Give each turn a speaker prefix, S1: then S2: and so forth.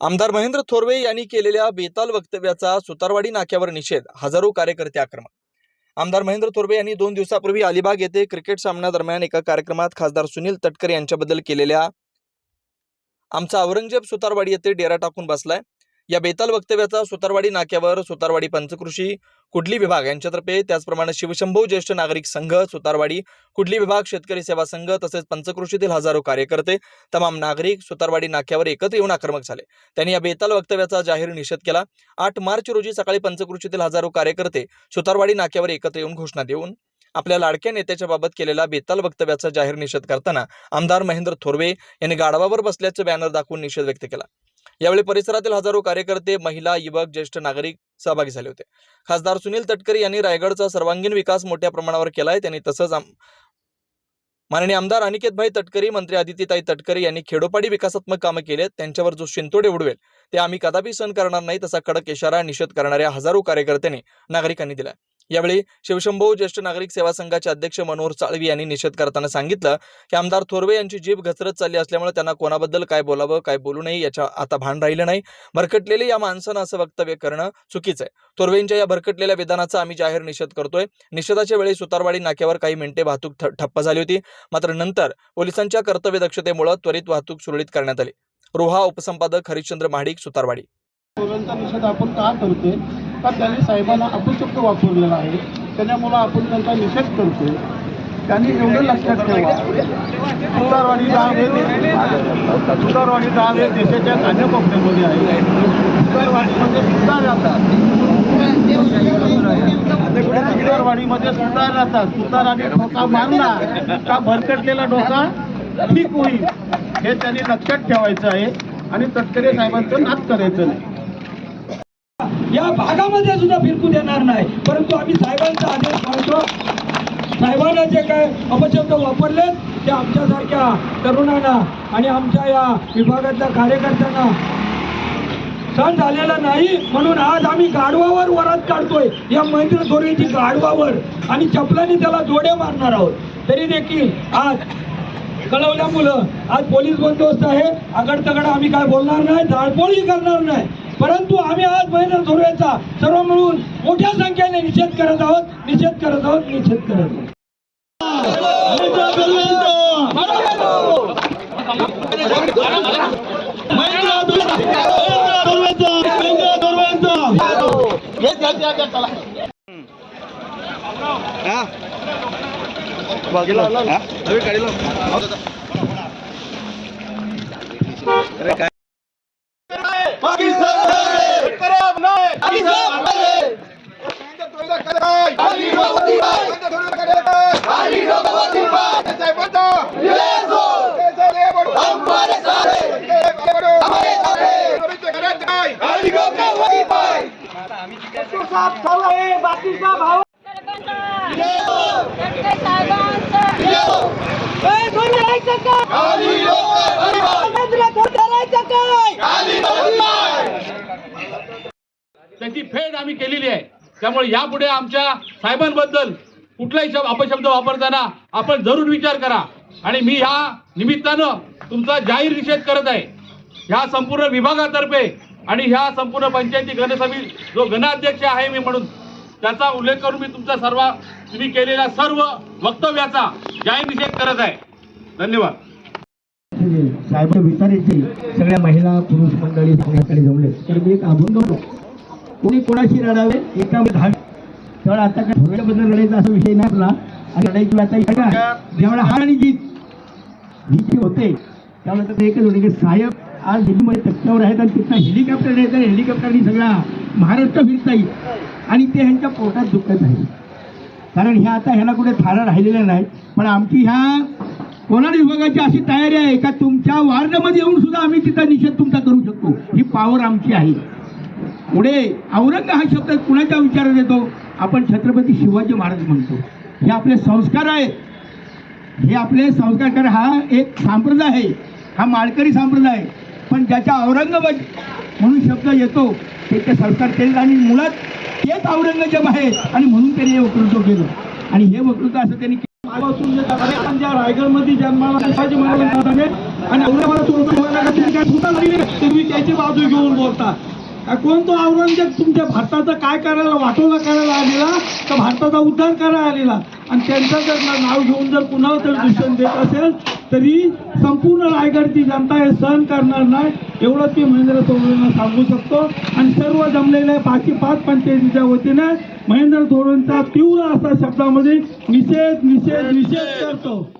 S1: आमदार महेंद्र थोरवे यांनी केलेल्या बेताल वक्तव्याचा सुतारवाडी नाक्यावर निषेध हजारो कार्यकर्ते आक्रमक. आमदार महेंद्र थोरवे यांनी दोन दिवसापूर्वी अलिबाग येथे क्रिकेट सामन्यादरम्यान एका कार्यक्रमात खासदार सुनील तटकरे यांच्याबद्दल केलेल्या आमचा औरंगजेब सुतारवाडी येथे डेरा टाकून बसलाय. या बेताल वक्तव्याचा सुतारवाडी नाक्यावर सुतारवाडी पंचकृषी कुडली विभाग यांच्यातर्फे त्याचप्रमाणे शिवशंभू ज्येष्ठ नागरिक संघ सुतारवाडी कुडली विभाग शेतकरी सेवा संघ तसेच पंचकृषीतील हजारो कार्यकर्ते तमाम नागरिक सुतारवाडी नाक्यावर एकत्र येऊन आक्रमक झाले. त्यांनी या बेताल वक्तव्याचा जाहीर निषेध केला. आठ मार्च रोजी सकाळी पंचकृषीतील हजारो कार्यकर्ते सुतारवाडी नाक्यावर एकत्र येऊन घोषणा देऊन आपल्या लाडक्या नेत्याच्या बाबत केलेल्या बेताल वक्तव्याचा जाहीर निषेध करताना आमदार महेंद्र थोरवे यांनी गाढवावर बसल्याचं बॅनर दाखवून निषेध व्यक्त केला. यावेळी परिसरातील हजारो कार्यकर्ते महिला युवक ज्येष्ठ नागरिक सहभागी झाले होते. खासदार सुनील तटकरे यांनी रायगडचा सर्वांगीण विकास मोठ्या प्रमाणावर केला आहे त्यांनी तसंच माननीय आमदार अनिकेतभाई तटकरी मंत्री आदित्यताई तटकरे यांनी खेडोपाडी विकासात्मक कामं केलेत. त्यांच्यावर जो शिंतोडे उडवेल ते आम्ही कदापि सहन करणार नाही तसा कडक इशारा निषेध करणाऱ्या हजारो कार्यकर्त्यांनी नागरिकांनी दिला यावेळी शिवशंभू ज्येष्ठ नागरिक सेवा संघाचे अध्यक्ष मनोहर चाळवी यांनी निषेध करताना सांगितलं की आमदार थोरवे यांची जीभ घसरत चालली असल्यामुळे त्यांना कोणाबद्दल काय बोलावं काय बोलू नये याच्या आता भान राहिलं नाही. भरकटलेले या माणसानं असं वक्तव्य करणं चुकीचं आहे. थोरवेंच्या या भरकटलेल्या विधानाचा आम्ही जाहीर निषेध करतोय. निषेधाच्या वेळी सुतारवाडी नाक्यावर काही मिनिटे वाहतूक ठप्प झाली होती. मात्र नंतर पोलिसांच्या कर्तव्य दक्षतेमुळे त्वरित वाहतूक सुरळीत करण्यात आली. रोहा उपसंपादक हरिश्चंद्र महाडिक सुतारवाडी.
S2: निषेध आपण का करतोय? तर त्यांनी साहेबांना अपशब्द वापरलेला आहे. त्याच्यामुळं आपण त्यांचा निषेध करतो. त्यांनी एवढं लक्षात ठेवा. सुतारवाडी डाग हे दे- सुतारवाडी हे देशाच्या कान्याकोपऱ्यामध्ये आहे. सुतारवाडीमध्ये सुद्धा जातात. सुतारवाडीमध्ये सुद्धा राहतात सुतार आणि डोका मारला का भरकटलेला डोका ठीक होईल. हे त्यांनी लक्षात ठेवायचं आहे. आणि तटकरे साहेबांचं नाच करायचं नाही.
S3: या भागामध्ये सुद्धा फिरकू देणार नाही. परंतु आम्ही साहेबांचा आदेश मानतो साहेबांना जे काय अपशब्द वापरले ते आमच्यासारख्या तरुणांना आणि आमच्या या विभागातल्या कार्यकर्त्यांना सण झालेला नाही. म्हणून आज आम्ही गाढवावर वरात काढतोय. या महेंद्र थोरेची गाढवावर आणि चपलाने त्याला जोडे मारणार आहोत. तरी देखील आज कळवल्या मुलं आज पोलीस बंदोबस्त आहे. आगडतगड आम्ही काय बोलणार नाही जाळपोळी करणार नाही. परंतु आम्ही आज महेंद्र थोरवेचा सर्व मिळून मोठ्या संख्येने निषेध करत आहोत निषेध करत आहोत निषेध करत आहोत.
S4: त्याची फेड आम्ही केलेली आहे. त्यामुळे यापुढे आमच्या साहेबांबद्दल कुठलाही शब्द अपशब्द वापरताना आपण जरूर विचार करा. आणि मी ह्या निमित्तानं तुमचा जाहीर निषेध करत आहे. ह्या संपूर्ण विभागातर्फे आणि ह्या संपूर्ण पंचायती घनसभी जो घनाध्यक्ष आहे मी म्हणून त्याचा उल्लेख करून मी तुमचा सर्व तुम्ही केलेल्या सर्व वक्तव्याचा जाहीर निषेध करत आहे. धन्यवाद.
S3: साहेब विचारायचे सगळ्या महिला पुरुष मंडळी सगळ्याकडे जमले. तर मी एक अभंग होतो कोणी कोणाशी लढावे एका धाड तर आता काय थोड्याबद्दल लढायचा असा विषय नाही आपला. आणि लढायची आता ही जेवढा हा आणि जीत ही जी होते त्यामुळे एकच होते की साहेब आज दिल्लीमध्ये तक्त्यावर आहेत आणि तिथं हेलिकॉप्टर येत आणि हेलिकॉप्टरनी सगळा महाराष्ट्र फिरता येईल. आणि ते ह्यांच्या पोटात दुखत आहे. कारण ह्या आता ह्याला कुठे थारा राहिलेल्या नाही. पण आमची ह्या कोलाड विभागाची अशी तयारी आहे का तुमच्या वार्डमध्ये येऊन सुद्धा आम्ही तिथं निषेध तुमचा करू शकतो. ही पावर आमची आहे. पुढे औरंग हा शब्द कुणाच्या विचारात येतो? आपण छत्रपती शिवाजी महाराज म्हणतो. हे आपले संस्कार आहेत. हे आपले संस्कार कारण हा एक संप्रदाय आहे. हा माळकरी संप्रदाय आहे. पण ज्याच्या औरंगाबाद म्हणून शब्द येतो ते ते संस्कार केले आणि मुळात तेच औरंगजेब आहे. आणि म्हणून त्यांनी हे वक्तृत्व केलं. आणि हे वक्तृत्व असं त्यांनी
S2: रायगडमध्ये जन्माला
S5: आणि औरंगाबाद तुम्ही त्याची बाजू घेऊन बोलता. कोण तो औरंगजेब तुमच्या भारताचा काय करायला वाटोला करायला आलेला? तर भारताचा उद्धार करायला आलेला? आणि त्यांचं जर नाव घेऊन जर कुणाला जर दूषण देत असेल तरी संपूर्ण रायगडची जनता हे सहन करणार नाही एवढंच मी महेंद्र चौधरींना सांगू शकतो. आणि सर्व जमलेल्या बाकी पाच पंचायतीच्या वतीने महेंद्र चौधरींचा तीव्र असा शब्दामध्ये निषेध निषेध निषेध करतो.